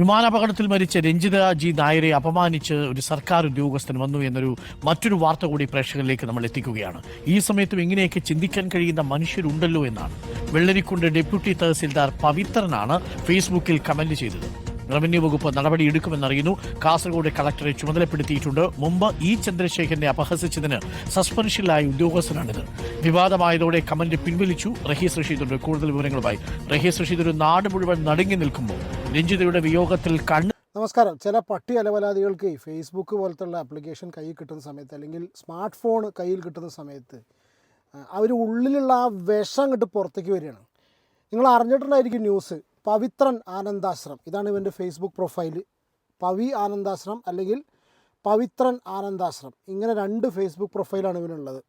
വിമാനാപകടത്തിൽ മരിച്ച രഞ്ജിത ജി നായരെ അപമാനിച്ച് ഒരു സർക്കാർ ഉദ്യോഗസ്ഥൻ വന്നു എന്നൊരു മറ്റൊരു വാർത്ത കൂടി പ്രേക്ഷകരിലേക്ക് നമ്മൾ എത്തിക്കുകയാണ്. ഈ സമയത്തും ഇങ്ങനെയൊക്കെ ചിന്തിക്കാൻ കഴിയുന്ന മനുഷ്യരുണ്ടല്ലോ എന്നാണ്. വെള്ളരിക്കുണ്ട് ഡെപ്യൂട്ടി തഹസിൽദാർ പവിത്രനാണ് ഫേസ്ബുക്കിൽ കമന്റ് ചെയ്തത്. റവന്യൂ വകുപ്പ് നടപടിയെടുക്കുമെന്നറിയുന്നു കാസർഗോഡ് കളക്ടറെ ചുമതലപ്പെടുത്തിയിട്ടുണ്ട്. മുമ്പ് ഇ ചന്ദ്രശേഖരനെ അപഹസിച്ചതിന് സസ്പെൻഷനിലായ ഉദ്യോഗസ്ഥനാണിത്. വിവാദമായതോടെ കമന്റ് പിൻവലിച്ചു. റഹീസ് റഷീദുണ്ട്. കൂടുതൽ വിവരങ്ങളുമായി റഹീസ് റഷീദ് ഒരു നാട് മുഴുവൻ നടുങ്ങി നിൽക്കുമ്പോൾ രഞ്ജിതയുടെ വിയോഗത്തിൽ കണ്ണ് നമസ്കാരം. ചില പട്ടി അലവലാദികൾക്ക് ഫേസ്ബുക്ക് പോലത്തുള്ള ആപ്ലിക്കേഷൻ കയ്യിൽ കിട്ടുന്ന സമയത്ത് അല്ലെങ്കിൽ സ്മാർട്ട് ഫോൺ കയ്യിൽ കിട്ടുന്ന സമയത്ത് അവർ ഉള്ളിലുള്ള ആ വിഷം അങ്ങോട്ട് പുറത്തേക്ക് വരികയാണ്. നിങ്ങൾ അറിഞ്ഞിട്ടുണ്ടായിരിക്കും ന്യൂസ് പവിത്രൻ ആനന്ദാശ്രം. ഇതാണ് ഇവന്റെ ഫേസ്ബുക്ക് പ്രൊഫൈൽ പവി ആനന്ദാശ്രം അല്ലെങ്കിൽ പവിത്രൻ ആനന്ദാശ്രം. ഇങ്ങനെ രണ്ട് ഫേസ്ബുക്ക് പ്രൊഫൈലാണ് ഇവനുള്ളത്.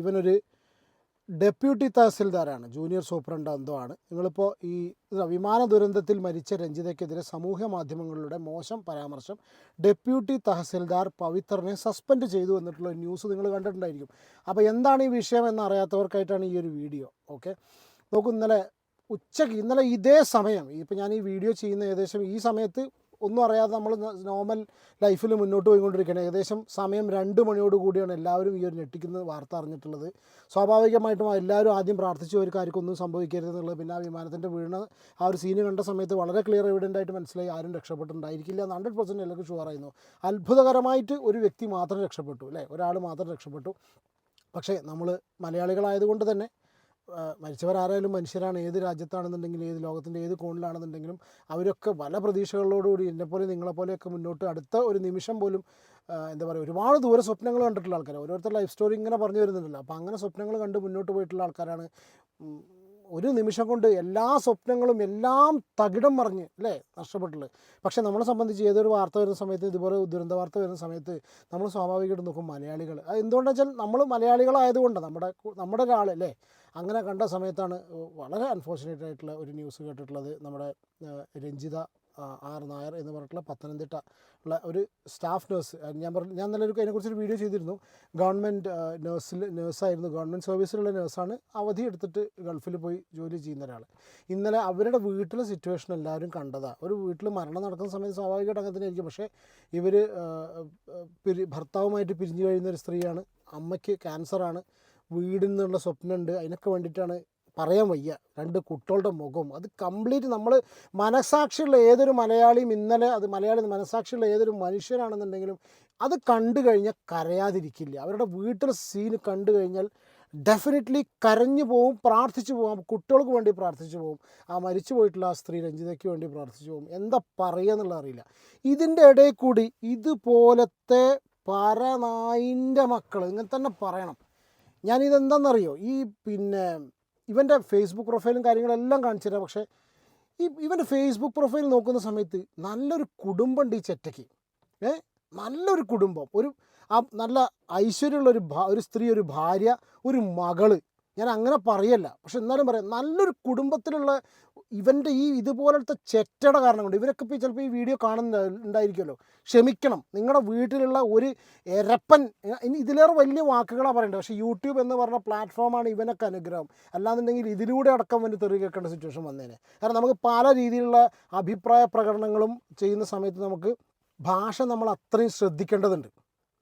ഇവനൊരു ഡെപ്യൂട്ടി തഹസിൽദാരാണ് ജൂനിയർ സൂപ്രണ്ട് എന്തോ ആണ്. നിങ്ങളിപ്പോൾ ഈ വിമാന ദുരന്തത്തിൽ മരിച്ച രഞ്ജിതയ്ക്കെതിരെ സമൂഹ മാധ്യമങ്ങളിലൂടെ മോശം പരാമർശം ഡെപ്യൂട്ടി തഹസിൽദാർ പവിത്രനെ സസ്പെൻഡ് ചെയ്തു എന്നിട്ടുള്ള ന്യൂസ് നിങ്ങൾ കണ്ടിട്ടുണ്ടായിരിക്കും. അപ്പോൾ എന്താണ് ഈ വിഷയം എന്ന് അറിയാത്തവർക്കായിട്ടാണ് ഈ ഒരു വീഡിയോ. ഓക്കെ? നോക്കൂ ഇന്നലെ ഉച്ചയ്ക്ക് ഇന്നലെ ഇതേ സമയം ഇപ്പം ഞാൻ ഈ വീഡിയോ ചെയ്യുന്ന ഏകദേശം ഈ സമയത്ത് ഒന്നും അറിയാതെ നമ്മൾ നോർമൽ ലൈഫിൽ മുന്നോട്ട് പോയിക്കൊണ്ടിരിക്കുകയാണ്. ഏകദേശം സമയം രണ്ട് മണിയോട് കൂടിയാണ് എല്ലാവരും ഈ ഒരു ഞെട്ടിക്കുന്ന വാർത്ത അറിഞ്ഞിട്ടുള്ളത്. സ്വാഭാവികമായിട്ടും എല്ലാവരും ആദ്യം പ്രാർത്ഥിച്ചു ഒരു കാര്യമൊന്നും ഒന്നും സംഭവിക്കരുത് എന്നുള്ളത്. പിന്നെ ആ വിമാനത്തിന്റെ വീണ് ആ ഒരു സീന് കണ്ട സമയത്ത് വളരെ ക്ലിയർ എവിഡന്റ് ആയിട്ട് മനസ്സിലായി ആരും രക്ഷപ്പെട്ടിട്ടുണ്ടായിരിക്കില്ല എന്ന് ഹൺഡ്രഡ് പെർസെന്റ് എല്ലാവർക്കും ഷുവർ ആയിരുന്നു. അത്ഭുതകരമായിട്ട് ഒരു വ്യക്തി മാത്രം രക്ഷപ്പെട്ടു അല്ലേ? ഒരാൾ മാത്രം രക്ഷപ്പെട്ടു. പക്ഷേ നമ്മൾ മലയാളികളായതുകൊണ്ട് തന്നെ മരിച്ചവരാരായാലും മനുഷ്യരാണ്. ഏത് രാജ്യത്താണെന്നുണ്ടെങ്കിലും ഏത് ലോകത്തിന്റെ ഏത് കോണിലാണെന്നുണ്ടെങ്കിലും അവരൊക്കെ പല പ്രതീക്ഷകളോടുകൂടി എന്നെപ്പോലെ നിങ്ങളെപ്പോലെയൊക്കെ മുന്നോട്ട് അടുത്ത ഒരു നിമിഷം പോലും എന്താ പറയുക ഒരുപാട് ദൂര സ്വപ്നങ്ങൾ കണ്ടിട്ടുള്ള ആൾക്കാർ ഓരോരുത്തർ ലൈഫ് സ്റ്റോറി ഇങ്ങനെ പറഞ്ഞു വരുന്നുണ്ടല്ലോ അപ്പോൾ അങ്ങനെ സ്വപ്നങ്ങൾ കണ്ട് മുന്നോട്ട് പോയിട്ടുള്ള ആൾക്കാരാണ് ഒരു നിമിഷം കൊണ്ട് എല്ലാ സ്വപ്നങ്ങളും എല്ലാം തകിടം മറിഞ്ഞ് അല്ലേ? നഷ്ടപ്പെട്ടുള്ളത് പക്ഷെ നമ്മളെ സംബന്ധിച്ച് ഏതൊരു വാർത്ത വരുന്ന സമയത്ത് ഇതുപോലെ ദുരന്ത വാർത്ത വരുന്ന സമയത്ത് നമ്മൾ സ്വാഭാവികമായിട്ട് നോക്കും മലയാളികൾ. അത് എന്തുകൊണ്ടാണെന്ന് വെച്ചാൽ നമ്മൾ മലയാളികളായതുകൊണ്ട് നമ്മുടെ നമ്മുടെ ഒരാൾ അല്ലേ? അങ്ങനെ കണ്ട സമയത്താണ് വളരെ അൺഫോർച്ചുനേറ്റ് ആയിട്ടുള്ള ഒരു ന്യൂസ് കേട്ടിട്ടുള്ളത് നമ്മുടെ രഞ്ജിത ആർ നായർ എന്ന് പറഞ്ഞിട്ടുള്ള പത്തനംതിട്ട ഉള്ള ഒരു സ്റ്റാഫ് നേഴ്സ്. ഞാൻ പറഞ്ഞു ഞാൻ നല്ലൊരു അതിനെക്കുറിച്ചൊരു വീഡിയോ ചെയ്തിരുന്നു. ഗവൺമെന്റ് നേഴ്സിൽ നേഴ്സായിരുന്നു. ഗവൺമെന്റ് സർവീസിലുള്ള നേഴ്സാണ് അവധി എടുത്തിട്ട് ഗൾഫിൽ പോയി ജോലി ചെയ്യുന്ന ഒരാൾ ഇന്നലെ അവരുടെ വീട്ടിലെ സിറ്റുവേഷൻ എല്ലാവരും കണ്ടതാണ് ഒരു വീട്ടിൽ മരണം നടക്കുന്ന സമയത്ത് സ്വാഭാവികമായിട്ട് അങ്ങനെ തന്നെ ആയിരിക്കും പക്ഷേ ഇവർ ഭർത്താവുമായിട്ട് പിരിഞ്ഞു കഴിയുന്ന ഒരു സ്ത്രീയാണ്. അമ്മയ്ക്ക് ക്യാൻസറാണ് വീടിൽ നിന്നുള്ള സ്വപ്നമുണ്ട്. അതിനൊക്കെ വേണ്ടിയിട്ടാണ് പറയാൻ വയ്യ. രണ്ട് കുട്ടികളുടെ മുഖം അത് കംപ്ലീറ്റ് നമ്മൾ മനസാക്ഷിയുള്ള ഏതൊരു മലയാളിയും ഇന്നലെ അത് മലയാളി മനസാക്ഷിയുള്ള ഏതൊരു മനുഷ്യരാണെന്നുണ്ടെങ്കിലും അത് കണ്ടു കഴിഞ്ഞാൽ കരയാതിരിക്കില്ല. അവരുടെ വീട്ടിലെ സീൻ കണ്ടു കഴിഞ്ഞാൽ ഡെഫിനറ്റ്ലി കരഞ്ഞു പോവും പ്രാർത്ഥിച്ചു പോവും. കുട്ടികൾക്ക് വേണ്ടി പ്രാർത്ഥിച്ചു പോവും. ആ മരിച്ചു പോയിട്ടുള്ള ആ സ്ത്രീ രഞ്ജിതയ്ക്ക് വേണ്ടി പ്രാർത്ഥിച്ചു പോവും. എന്താ പറയുക അറിയില്ല. ഇതിന്റെ ഇടയിൽ കൂടി ഇതുപോലത്തെ പരനായിന്റെ മക്കൾ ഇങ്ങനെ തന്നെ പറയണം. ഞാനിതെന്താണെന്നറിയോ? ഈ പിന്നെ ഇവന്റെ ഫേസ്ബുക്ക് പ്രൊഫൈലും കാര്യങ്ങളെല്ലാം കാണിച്ചു തരാം. പക്ഷേ ഈ ഇവന്റെ ഫേസ്ബുക്ക് പ്രൊഫൈൽ നോക്കുന്ന സമയത്ത് നല്ലൊരു കുടുംബമുണ്ട് ഈ ചെറ്റയ്ക്ക്. ഏ? നല്ലൊരു കുടുംബം. ഒരു ആ നല്ല ഐശ്വര്യമുള്ള ഒരു ഒരു സ്ത്രീ ഒരു ഭാര്യ ഒരു മകൾ. ഞാൻ അങ്ങനെ പറയല്ല. പക്ഷെ എന്നാലും പറയാം നല്ലൊരു കുടുംബത്തിലുള്ള ഇവന്റെ ഈ ഇതുപോലത്തെ ചെറ്റയുടെ കാരണം കൊണ്ട് ഇവരൊക്കെ ഇപ്പോൾ ചിലപ്പോൾ ഈ വീഡിയോ കാണുന്ന ഉണ്ടായിരിക്കുമല്ലോ. ക്ഷമിക്കണം. നിങ്ങളുടെ വീട്ടിലുള്ള ഒരു എരപ്പൻ ഇനി ഇതിലേറെ വലിയ വാക്കുകളാണ് പറയേണ്ടത്. പക്ഷേ യൂട്യൂബ് എന്ന് പറഞ്ഞ പ്ലാറ്റ്ഫോമാണ് ഇവനൊക്കെ അനുഗ്രഹം. അല്ലാന്നുണ്ടെങ്കിൽ ഇതിലൂടെ അടക്കം വേണ്ടി തെറി കേൾക്കേണ്ട സിറ്റുവേഷൻ വന്നേനെ. കാരണം നമുക്ക് പല രീതിയിലുള്ള അഭിപ്രായ പ്രകടനങ്ങളും ചെയ്യുന്ന സമയത്ത് നമുക്ക് ഭാഷ നമ്മൾ അത്രയും ശ്രദ്ധിക്കേണ്ടതുണ്ട്.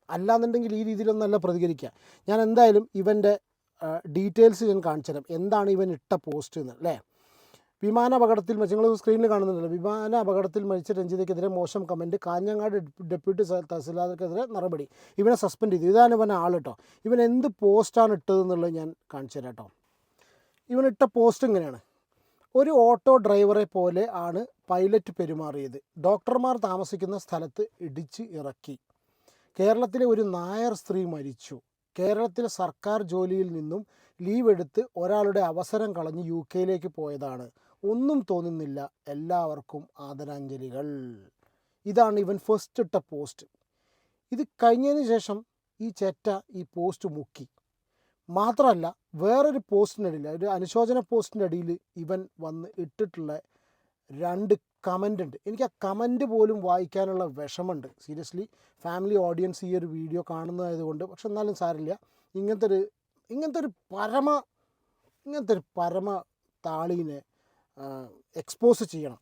അല്ലാന്നുണ്ടെങ്കിൽ ഈ രീതിയിലൊന്നല്ല പ്രതികരിക്കുക. ഞാൻ എന്തായാലും ഇവന്റെ ഡീറ്റെയിൽസ് ഞാൻ കാണിച്ചു തരാം എന്താണ് ഇവൻ ഇട്ട പോസ്റ്റ് എന്ന് അല്ലേ? വിമാന അപകടത്തിൽ നിങ്ങൾ സ്ക്രീനിൽ കാണുന്നുണ്ടല്ലോ. വിമാന അപകടത്തിൽ മരിച്ച രഞ്ജിതയ്ക്കെതിരെ മോശം കമന്റ് കാഞ്ഞങ്ങാട് ഡെപ്യൂട്ടി തഹസിൽദാർക്കെതിരെ നടപടി. ഇവനെ സസ്പെൻഡ് ചെയ്തു. ഇതാണ് ഇവൻ ആൾ കേട്ടോ ഇവൻ എന്ത് പോസ്റ്റാണ് ഇട്ടതെന്നുള്ളത് ഞാൻ കാണിച്ചു തരാം കേട്ടോ ഇവനിട്ട പോസ്റ്റ് ഇങ്ങനെയാണ്. ഒരു ഓട്ടോ ഡ്രൈവറെ പോലെ ആണ് പൈലറ്റ് പെരുമാറിയത്. ഡോക്ടർമാർ താമസിക്കുന്ന സ്ഥലത്ത് ഇടിച്ച് ഇറക്കി. കേരളത്തിലെ ഒരു നായർ സ്ത്രീ മരിച്ചു. കേരളത്തിലെ സർക്കാർ ജോലിയിൽ നിന്നും ലീവ് എടുത്ത് ഒരാളുടെ അവസരം കളഞ്ഞ് യു കെയിലേക്ക് പോയതാണ്. ഒന്നും തോന്നുന്നില്ല. എല്ലാവർക്കും ആദരാഞ്ജലികൾ. ഇതാണ് ഇവൻ ഫസ്റ്റ് ഇട്ട പോസ്റ്റ് ഇത് കഴിഞ്ഞതിന് ശേഷം ഈ ചേറ്റ ഈ പോസ്റ്റ് മുക്കി. മാത്രമല്ല വേറൊരു പോസ്റ്റിനടിയിൽ ഒരു അനുശോചന പോസ്റ്റിന്റെ അടിയിൽ ഇവൻ വന്ന് ഇട്ടിട്ടുള്ള രണ്ട് കമന്റ് ഉണ്ട്. എനിക്ക് ആ കമന്റ് പോലും വായിക്കാനുള്ള വിഷമമുണ്ട്. സീരിയസ്ലി ഫാമിലി ഓഡിയൻസ് ഈ ഒരു വീഡിയോ കാണുന്നതായതുകൊണ്ട്. പക്ഷെ എന്നാലും സാരില്ല ഇങ്ങനത്തെ ഒരു ഇങ്ങനത്തെ ഒരു പരമ ഇങ്ങനത്തെ ഒരു പരമ താളീനെ എക്സ്പോസ് ചെയ്യണം.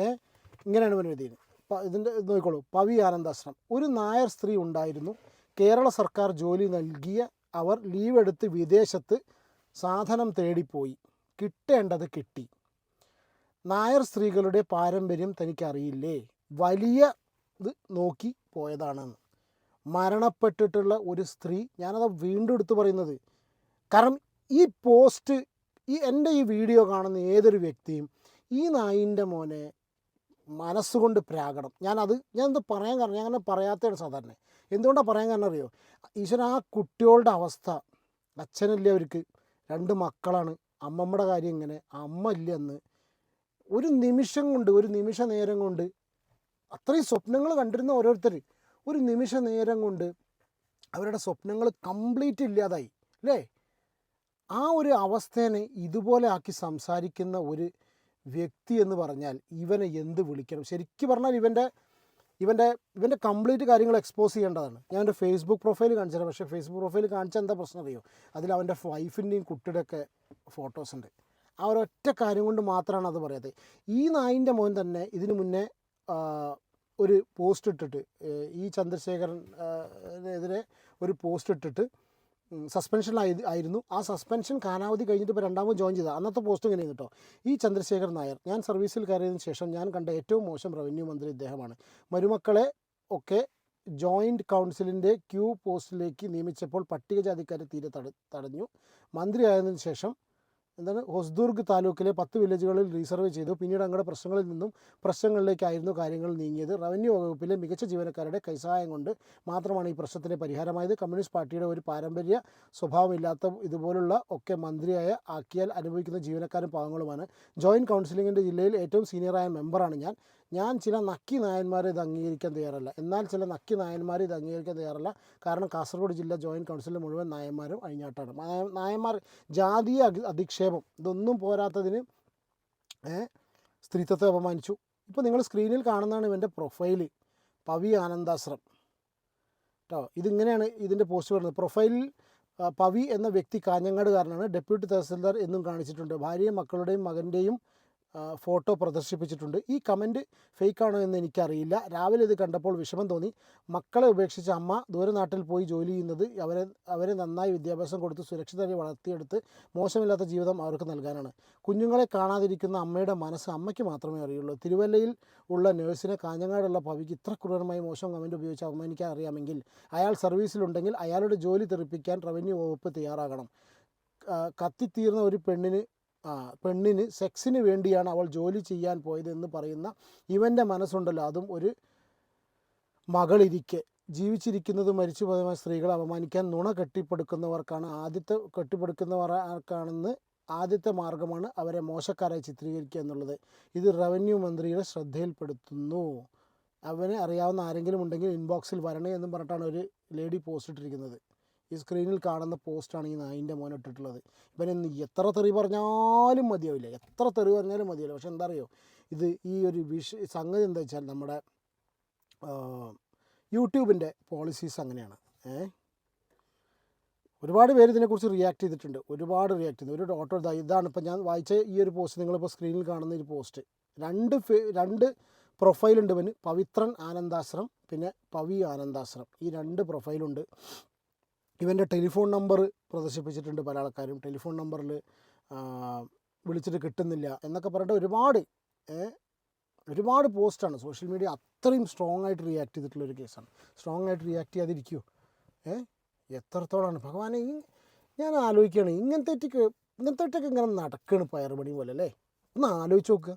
ഏ? ഇങ്ങനെയാണ് ഇവൻ എഴുതിയത്. ഇതിന്റെ നോക്കിക്കോളൂ. പവി ആനന്ദാശ്രം. ഒരു നായർ സ്ത്രീ ഉണ്ടായിരുന്നു. കേരള സർക്കാർ ജോലി നൽകിയ അവർ ലീവ് എടുത്ത് വിദേശത്ത് സാധനം തേടിപ്പോയി. കിട്ടേണ്ടത് കിട്ടി. നായർ സ്ത്രീകളുടെ പാരമ്പര്യം തനിക്കറിയില്ലേ? വലിയ ഇത് നോക്കി പോയതാണെന്ന്. മരണപ്പെട്ടിട്ടുള്ള ഒരു സ്ത്രീ ഞാനത് വീണ്ടും എടുത്തു പറയുന്നത്. കാരണം ഈ പോസ്റ്റ് ഈ എന്റെ ഈ വീഡിയോ കാണുന്ന ഏതൊരു വ്യക്തിയും ഈ നായിന്റെ മോനെ മനസ്സുകൊണ്ട് പ്രാകണം. ഞാനത് ഞാനത് പറയാൻ കാരണം ഞാൻ അങ്ങനെ പറയാത്തതാണ് സാധാരണ. എന്തുകൊണ്ടാണ് പറയാൻ കാരണം അറിയോ? ഈശ്വരൻ ആ കുട്ടികളുടെ അവസ്ഥ അച്ഛനില്ല അവർക്ക്. രണ്ട് മക്കളാണ്. അമ്മമ്മയുടെ കാര്യം ഇങ്ങനെ. അമ്മ ഇല്ല എന്ന് ഒരു നിമിഷം കൊണ്ട് ഒരു നിമിഷ നേരം കൊണ്ട് അത്രയും സ്വപ്നങ്ങൾ കണ്ടിരുന്ന ഓരോരുത്തർ ഒരു നിമിഷ നേരം കൊണ്ട് അവരുടെ സ്വപ്നങ്ങൾ കംപ്ലീറ്റ് ഇല്ലാതായി. അല്ലേ? ആ ഒരു അവസ്ഥേനെ ഇതുപോലെ ആക്കി സംസാരിക്കുന്ന ഒരു വ്യക്തി എന്ന് പറഞ്ഞാൽ ഇവനെ എന്ത് വിളിക്കണം? ശരിക്കും പറഞ്ഞാൽ ഇവന്റെ ഇവന്റെ ഇവന്റെ കംപ്ലീറ്റ് കാര്യങ്ങൾ എക്സ്പോസ് ചെയ്യേണ്ടതാണ്. ഞാൻ എന്റെ ഫേസ്ബുക്ക് പ്രൊഫൈൽ കാണിച്ചത് പക്ഷേ ഫേസ്ബുക്ക് പ്രൊഫൈൽ കാണിച്ച എന്താ പ്രശ്നം അറിയോ? അതിൽ അവന്റെ വൈഫിന്റെയും കുട്ടിയുടെയൊക്കെ ഫോട്ടോസ് ഉണ്ട്. ആ ഒരൊറ്റ കാര്യം കൊണ്ട് മാത്രമാണ് അത് പറയാത്തത്. ഈ നായിന്റെ മോൻ തന്നെ ഇതിനു മുന്നേ ഒരു പോസ്റ്റ് ഇട്ടിട്ട് ഈ ചന്ദ്രശേഖരൻ എതിരെ ഒരു പോസ്റ്റ് ഇട്ടിട്ട് സസ്പെൻഷനിലായി ആയിരുന്നു. ആ സസ്പെൻഷൻ കാലാവധി കഴിഞ്ഞിട്ട് ഇപ്പോൾ രണ്ടാമത് ജോയിൻ ചെയ്ത. അന്നത്തെ പോസ്റ്റ് ഇങ്ങനെ കേട്ടോ ഈ ചന്ദ്രശേഖർ നായർ ഞാൻ സർവീസിൽ കയറിയതിന് ശേഷം ഞാൻ കണ്ട ഏറ്റവും മോശം റവന്യൂ മന്ത്രി ഇദ്ദേഹമാണ്. മരുമക്കളെ ഒക്കെ ജോയിന്റ് കൗൺസിലിന്റെ ക്യൂ പോസ്റ്റിലേക്ക് നിയമിച്ചപ്പോൾ പട്ടികജാതിക്കാരെ തീരെ തട തടഞ്ഞു. മന്ത്രിയായതിനു ശേഷം എന്താണ് ഹൊസ്ദുർഗ് താലൂക്കിലെ പത്ത് വില്ലേജുകളിൽ റീസർവ് ചെയ്തു. പിന്നീട് അങ്ങയുടെ പ്രശ്നങ്ങളിൽ നിന്നും പ്രശ്നങ്ങളിലേക്കായിരുന്നു കാര്യങ്ങൾ നീങ്ങിയത്. റവന്യൂ വകുപ്പിലെ മികച്ച ജീവനക്കാരുടെ കൈസഹായം കൊണ്ട് മാത്രമാണ് ഈ പ്രശ്നത്തിന് പരിഹാരമായത്. കമ്മ്യൂണിസ്റ്റ് പാർട്ടിയുടെ ഒരു പാരമ്പര്യ സ്വഭാവമില്ലാത്ത ഇതുപോലുള്ള ഒക്കെ മന്ത്രിയായ ആക്കിയാൽ അനുഭവിക്കുന്ന ജീവനക്കാരും പാവങ്ങളുമാണ്. ജോയിന്റ് കൗൺസിലിങ്ങിന്റെ ജില്ലയിൽ ഏറ്റവും സീനിയറായ മെമ്പറാണ് ഞാൻ. ഞാൻ ചില നക്കി നായന്മാരെ ഇത് അംഗീകരിക്കാൻ തയ്യാറല്ല. എന്നാൽ ചില നക്കി നായന്മാരെ ഇത് അംഗീകരിക്കാൻ തയ്യാറല്ല. കാരണം കാസർഗോഡ് ജില്ലാ ജോയിന്റ് കൗൺസിലിൽ മുഴുവൻ നായന്മാരും അഴിഞ്ഞാട്ടാണ്. നായ- നായന്മാർ ജാതീയ അധിക്ഷേപം ഇതൊന്നും പോരാത്തതിന് സ്ത്രീത്വത്തെ അപമാനിച്ചു. ഇപ്പോൾ നിങ്ങൾ സ്ക്രീനിൽ കാണുന്നതാണ് ഇവന്റെ പ്രൊഫൈൽ പവി ആനന്ദാശ്രം. കേട്ടോ ഇതിങ്ങനെയാണ് ഇതിന്റെ പോസ്റ്റ് വരുന്നത്. പ്രൊഫൈലിൽ പവി എന്ന വ്യക്തി കാഞ്ഞങ്ങാട് കാഞ്ഞങ്ങാടുകാരനാണ്. ഡെപ്യൂട്ടി തഹസിൽദാർ എന്നും കാണിച്ചിട്ടുണ്ട്. ഭാര്യയും മക്കളുടെയും മകന്റെയും ഫോട്ടോ പ്രദർശിപ്പിച്ചിട്ടുണ്ട്. ഈ കമന്റ് ഫേക്കാണോ എന്ന് എനിക്കറിയില്ല. രാവിലെ ഇത് കണ്ടപ്പോൾ വിഷമം തോന്നി. മക്കളെ ഉപേക്ഷിച്ച അമ്മ ദൂരനാട്ടിൽ പോയി ജോലി ചെയ്യുന്നത് അവരെ അവരെ നന്നായി വിദ്യാഭ്യാസം കൊടുത്ത് സുരക്ഷിതരെ വളർത്തിയെടുത്ത് മോശമില്ലാത്ത ജീവിതം അവർക്ക് നൽകാനാണ്. കുഞ്ഞുങ്ങളെ കാണാതിരിക്കുന്ന അമ്മയുടെ മനസ്സ് അമ്മയ്ക്ക് മാത്രമേ അറിയുള്ളൂ. തിരുവല്ലയിൽ ഉള്ള നേഴ്സിനെ കാഞ്ഞങ്ങാടുള്ള പവിക്ക് ഇത്ര ക്രൂരമായി മോശം കമന്റ് ഉപയോഗിച്ച് അപമാനിക്കാൻ അറിയാമെങ്കിൽ അയാൾ സർവീസിലുണ്ടെങ്കിൽ അയാളുടെ ജോലി തെറിപ്പിക്കാൻ റവന്യൂ വകുപ്പ് തയ്യാറാകണം. കത്തിത്തീർന്ന ഒരു പെണ്ണിന് പെണ്ണിന് സെക്സിന് വേണ്ടിയാണ് അവൾ ജോലി ചെയ്യാൻ പോയത് എന്ന് പറയുന്ന ഇവന്റെ മനസ്സുണ്ടല്ലോ. അതും ഒരു മകളിരിക്കെ. ജീവിച്ചിരിക്കുന്നത് മരിച്ചു പോയ സ്ത്രീകളെ അപമാനിക്കാൻ നുണ കെട്ടിപ്പടുക്കുന്നവർക്കാണ് ആദ്യത്തെ കെട്ടിപ്പടുക്കുന്നവർക്കാണെന്ന് ആദ്യത്തെ മാർഗമാണ് അവരെ മോശക്കാരായി ചിത്രീകരിക്കുക എന്നുള്ളത്. ഇത് റവന്യൂ മന്ത്രിയുടെ ശ്രദ്ധയിൽപ്പെടുത്തുന്നു. അവനെ അറിയാവുന്ന ആരെങ്കിലും ഉണ്ടെങ്കിൽ ഇൻബോക്സിൽ വരണേ എന്നും പറഞ്ഞിട്ടാണ് ഒരു ലേഡി പോസ്റ്റ് ഇട്ടിരിക്കുന്നത്. ഈ സ്ക്രീനിൽ കാണുന്ന പോസ്റ്റാണ് ഈ നായിന്റെ മോൻ ഇട്ടിട്ടുള്ളത്. ഇവന് എത്ര തെറി പറഞ്ഞാലും മതിയാവില്ല. എത്ര തെറി പറഞ്ഞാലും മതിയാവില്ല. പക്ഷെ എന്താ അറിയോ ഇത് ഈ ഒരു വിഷ സംഗതി എന്താ വെച്ചാൽ നമ്മുടെ യൂട്യൂബിന്റെ പോളിസീസ് അങ്ങനെയാണ്. ഏ? ഒരുപാട് പേര് ഇതിനെക്കുറിച്ച് റിയാക്ട് ചെയ്തിട്ടുണ്ട്. ഒരുപാട് റിയാക്ട് ചെയ്തു. ഒരു ഓട്ടോ ഇതാ ഇതാണ് ഇപ്പോൾ ഞാൻ വായിച്ച ഈ ഒരു പോസ്റ്റ് നിങ്ങളിപ്പോൾ സ്ക്രീനിൽ കാണുന്ന ഒരു പോസ്റ്റ് രണ്ട് രണ്ട് പ്രൊഫൈലുണ്ട് ഇവന്. പവിത്രൻ ആനന്ദാശ്രം പിന്നെ പവി ആനന്ദാശ്രം. ഈ രണ്ട് പ്രൊഫൈലുണ്ട് ഇവന്റെ ടെലിഫോൺ നമ്പർ പ്രദർശിപ്പിച്ചിട്ടുണ്ട് പല ആൾക്കാരും. ടെലിഫോൺ നമ്പറിൽ വിളിച്ചിട്ട് കിട്ടുന്നില്ല എന്നൊക്കെ പറഞ്ഞിട്ട് ഒരുപാട് ഒരുപാട് പോസ്റ്റാണ് സോഷ്യൽ മീഡിയ അത്രയും സ്ട്രോങ് ആയിട്ട് റിയാക്ട് ചെയ്തിട്ടുള്ള ഒരു കേസാണ് സ്ട്രോങ് ആയിട്ട് റിയാക്ട് ചെയ്യാതിരിക്കുമോ ഏ എത്രത്തോളമാണ് ഭഗവാനെ ഞാൻ ആലോചിക്കുകയാണ്. ഇങ്ങനത്തെ ഇങ്ങനത്തെ ഇങ്ങനെ നടക്കുകയാണ് പയറുപണി പോലെ അല്ലേ? ഒന്ന് ആലോചിച്ച് നോക്കുക.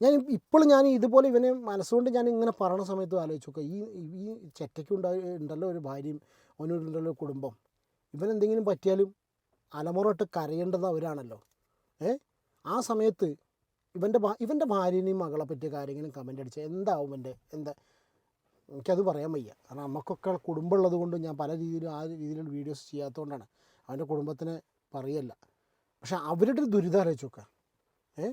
ഞാൻ ഇപ്പോഴും ഞാൻ ഇതുപോലെ ഇവനെ മനസ്സുകൊണ്ട് ഞാൻ ഇങ്ങനെ പറയണ സമയത്ത് ആലോചിച്ച് നോക്കുക ഈ ഈ ചെറ്റയ്ക്ക് ഉണ്ടായി ഉണ്ടല്ലോ ഒരു ഭാര്യയും അവനുണ്ടല്ലോ ഒരു കുടുംബം. ഇവനെന്തെങ്കിലും പറ്റിയാലും അലമുറട്ട് കരയേണ്ടത് അവരാണല്ലോ. ഏ? ആ സമയത്ത് ഇവന്റെ ഇവന്റെ ഭാര്യനെയും മകളെ പറ്റിയ കാര്യങ്ങളും കമന്റ് അടിച്ചാൽ എന്താവും എന്റെ എന്താ? എനിക്കത് പറയാൻ വയ്യ. കാരണം നമുക്കൊക്കെ കുടുംബമുള്ളത് കൊണ്ട് ഞാൻ പല രീതിയിലും ആ രീതിയിലുള്ള വീഡിയോസ് ചെയ്യാത്തതുകൊണ്ടാണ് അവന്റെ കുടുംബത്തിനെ പറയല്ല. പക്ഷെ അവരുടെ ദുരിതം ആലോചിച്ച് നോക്കുക ഏ?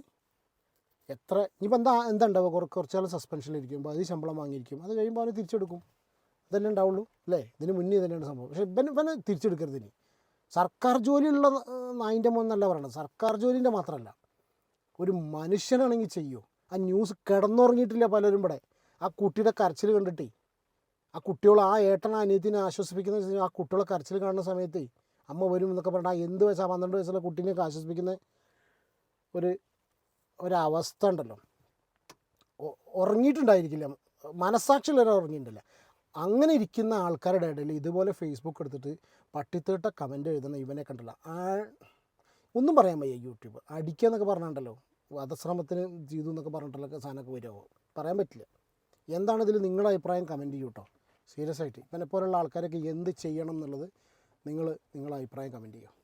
എത്ര ഇനിയിപ്പോൾ എന്താ എന്താ ഉണ്ടാവുക കുറച്ച് കുറച്ച് നാൾ സസ്പെൻഷനിലിരിക്കും അപ്പോൾ അത് ശമ്പളം വാങ്ങിയിരിക്കും. അത് കഴിയുമ്പോൾ അവന് തിരിച്ചെടുക്കും. ഇതല്ലേ ഉണ്ടാവുള്ളൂ അല്ലേ? ഇതിന് മുന്നേ ഇതന്നെയാണ് സംഭവം. പക്ഷേ ഇവൻ ഇവനെ തിരിച്ചെടുക്കരുത് ഇനി. സർക്കാർ ജോലിയുള്ള നായിന്റെ മോന്നല്ല പറയണത്. സർക്കാർ ജോലിന്റെ മാത്രമല്ല ഒരു മനുഷ്യനാണെങ്കിൽ ചെയ്യോ? ആ ന്യൂസ് കിടന്നുറങ്ങിയിട്ടില്ല പലരും ഇവിടെ. ആ കുട്ടിയുടെ കരച്ചിൽ കണ്ടിട്ടേ. ആ കുട്ടികൾ ആ ഏട്ടൻ അനിയത്തിനെ ആശ്വസിപ്പിക്കുന്ന ആ കുട്ടികളെ കരച്ചിൽ കാണുന്ന സമയത്ത് അമ്മ വരും എന്നൊക്കെ പറഞ്ഞാൽ എന്ത് വയസ്സാണ് പന്ത്രണ്ട് വയസ്സുള്ള കുട്ടീനെയൊക്കെ ആശ്വസിപ്പിക്കുന്ന ഒരു ഒരവസ്ഥ ഉണ്ടല്ലോ ഉറങ്ങിയിട്ടുണ്ടായിരിക്കില്ല. മനസ്സാക്ഷിയുള്ളവരെ ഉറങ്ങിയിട്ടില്ല. അങ്ങനെ ഇരിക്കുന്ന ആൾക്കാരുടെ ഇടയിൽ ഇതുപോലെ ഫേസ്ബുക്ക് എടുത്തിട്ട് പട്ടിത്തേട്ട കമന്റ് എഴുതുന്ന ഇവനെ കണ്ടല്ലോ. ആ ഒന്നും പറയാൻ വയ്യ യൂട്യൂബ്. അടിക്കുക എന്നൊക്കെ പറഞ്ഞിട്ടുണ്ടല്ലോ. വധശ്രമത്തിന് ചെയ്തു എന്നൊക്കെ പറഞ്ഞിട്ടുള്ള സാധനമൊക്കെ വരുമോ പറയാൻ പറ്റില്ല. എന്താണ് ഇതിൽ നിങ്ങളുടെ അഭിപ്രായം? കമന്റ് ചെയ്യൂ കേട്ടോ സീരിയസ് ആയിട്ട്. ഇവനെ പോലുള്ള ആൾക്കാരൊക്കെ എന്ത് ചെയ്യണം എന്നുള്ളത് നിങ്ങൾ നിങ്ങളുടെ അഭിപ്രായം കമന്റ് ചെയ്യുക